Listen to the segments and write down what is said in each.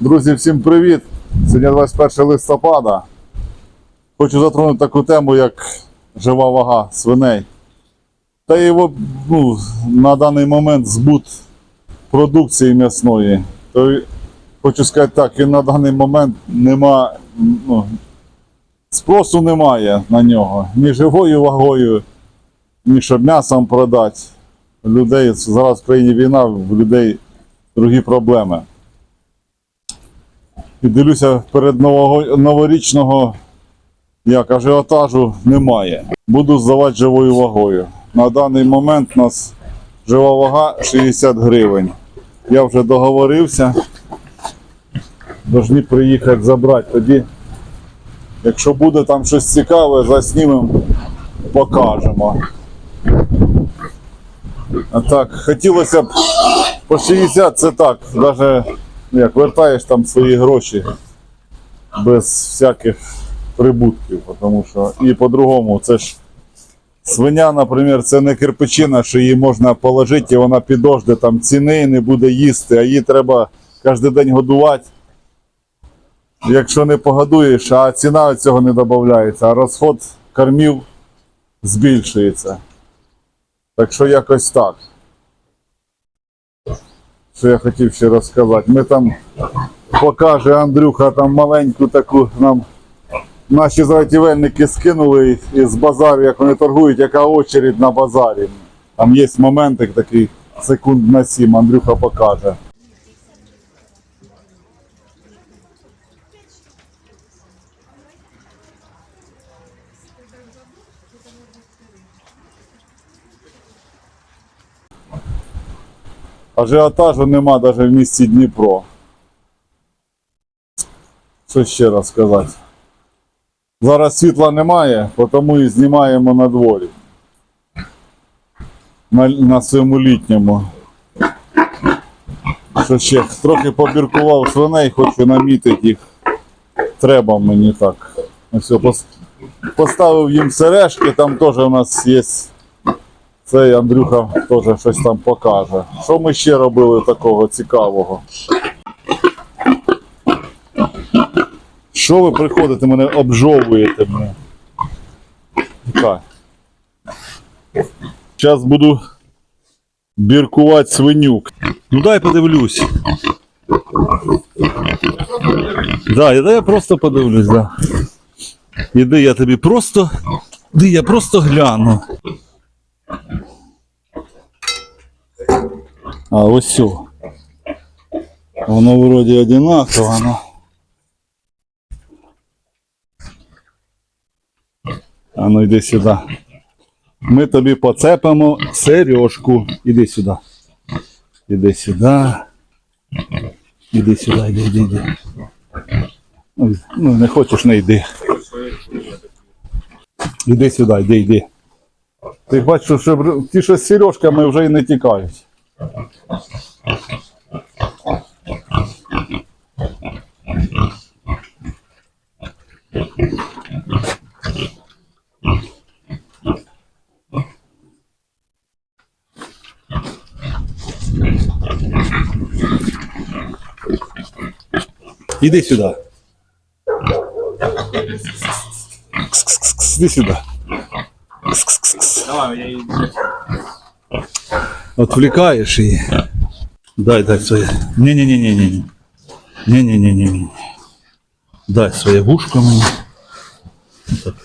Друзі, всім привіт! Сьогодні 21 листопада. Хочу затронути таку тему, як жива вага свиней. Та от, ну, на даний момент збут продукції м'ясної. То хочу сказати так, і на даний момент нема, ну, спросу немає на нього. Ні живою вагою, ні щоб м'ясом продати. Людей зараз в країні війна, в людей другі проблеми. І дивлюся, перед новорічного як ажіотажу немає. Буду здавати живою вагою. На даний момент у нас жива вага 60 гривень. Я вже договорився. Должні приїхати забрати. Тоді, якщо буде там щось цікаве, заснімемо, покажемо. А так, хотілося б по 60 це так, навіть як вертаєш там свої гроші без всяких прибутків, тому що і по-другому це ж свиня, наприклад, це не кирпичина, що її можна положити, і вона підожде там ціни, не буде їсти, а її треба кожен день годувати. Якщо не погодуєш, а ціна цього не додається, а розход кормів збільшується. Так що якось так. Що я хотів ще розказати. Ми там покаже Андрюха там маленьку таку нам наші заготівельники скинули із базару, як вони торгують, яка очередь на базарі. Там є моментик такий секунд на сім, Андрюха покаже. Ажіотажу нема навіть в місті Дніпро. Що ще раз сказати? Зараз світла немає, тому і знімаємо на дворі. На, на своєму літньому. Що ще? Трохи побіркував свиней, хочу намітити їх. Треба мені так. Пос- поставив їм сережки, там теж у нас є. Цей Андрюха теж щось там покаже. Що ми ще робили такого цікавого? Що ви приходите, мене обжовуєте мене? Зараз буду біркувати свинюк. Ну дай подивлюсь. Да, я- да, я просто подивлюсь, да. Іди, я тобі просто. Іди, я просто гляну. А ось все. Воно вроді одинаково, но. А ну йди сюди. Ми тобі поцепимо сережку. Іди сюди. Іди сюди. Іди сюди, іди, іди, іди. Ну, не хочеш, не йди. Іди сюди, йди, йди. Ти бачиш, що ті, що з сережками вже і не тікають. Іди сюди. Кс-кс-кс, Іди сюди. Кс-кс-кс. Отвлекаешь її. Дай, дай своє. Не-не-не-не-не. Не-не-не-не-не. Дай своє вушко мені. Так.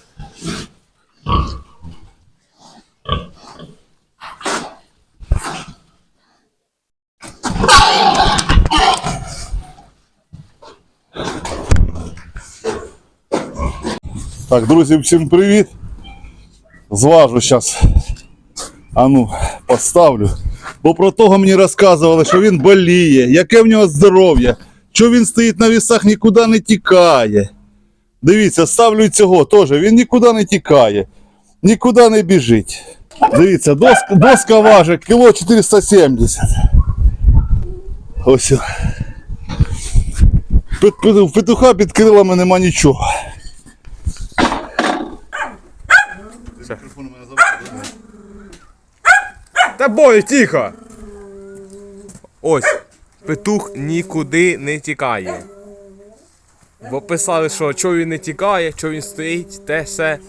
Так, друзі, всім привіт. Зважу зараз. А ну, поставлю. Бо про того мені розказували, що він боліє, яке в нього здоров'я, що він стоїть на вісах, нікуди не тікає. Дивіться, ставлю цього теж, він нікуди не тікає, нікуди не біжить. Дивіться, доска, доска важить кіло 470. Ось. В петуха під крилами нема нічого. Та бой, тихо! Ось. петух нікуди не тікає. Бо писали, що чого він не тікає, чого він стоїть, те все.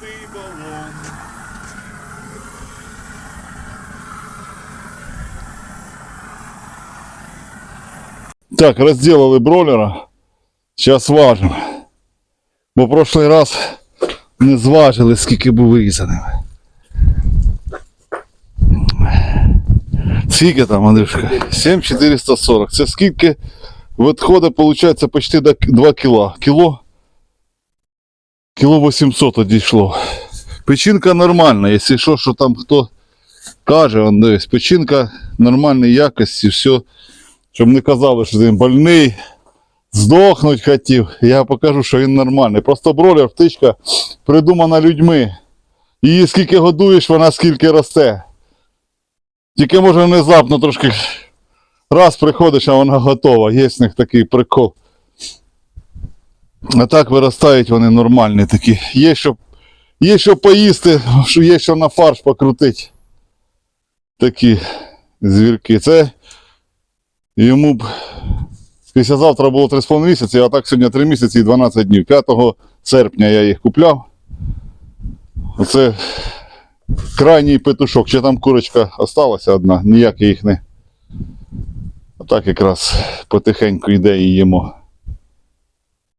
Пустий балон. Так, разделали бройлера. Сейчас важимо. Бо прошлый раз не зважили, скільки був вирізаним. Скільки там, Андрюшка? 7440. Це скільки відходу, виходить, почти до 2 кіла. Кіло? Кіло 800 одійшло. Печінка нормальна, якщо що, що там хто каже, он, дивись, печінка нормальної якості, все. Щоб не казали, що він больний, здохнуть хотів. Я покажу, що він нормальний. Просто бролер, птичка придумана людьми. Її скільки годуєш, вона скільки росте. Тільки може внезапно трошки раз приходиш, а вона готова. Є в них такий прикол. А так виростають вони нормальні такі. Є що, є що поїсти, є що на фарш покрутити. Такі звірки. Це йому б післязавтра було 3,5 місяці, а так сьогодні 3 місяці і 12 днів. 5 серпня я їх купляв. Оце крайній петушок. Ще там курочка осталася одна, ніяк їх не. А так якраз потихеньку йде і їмо.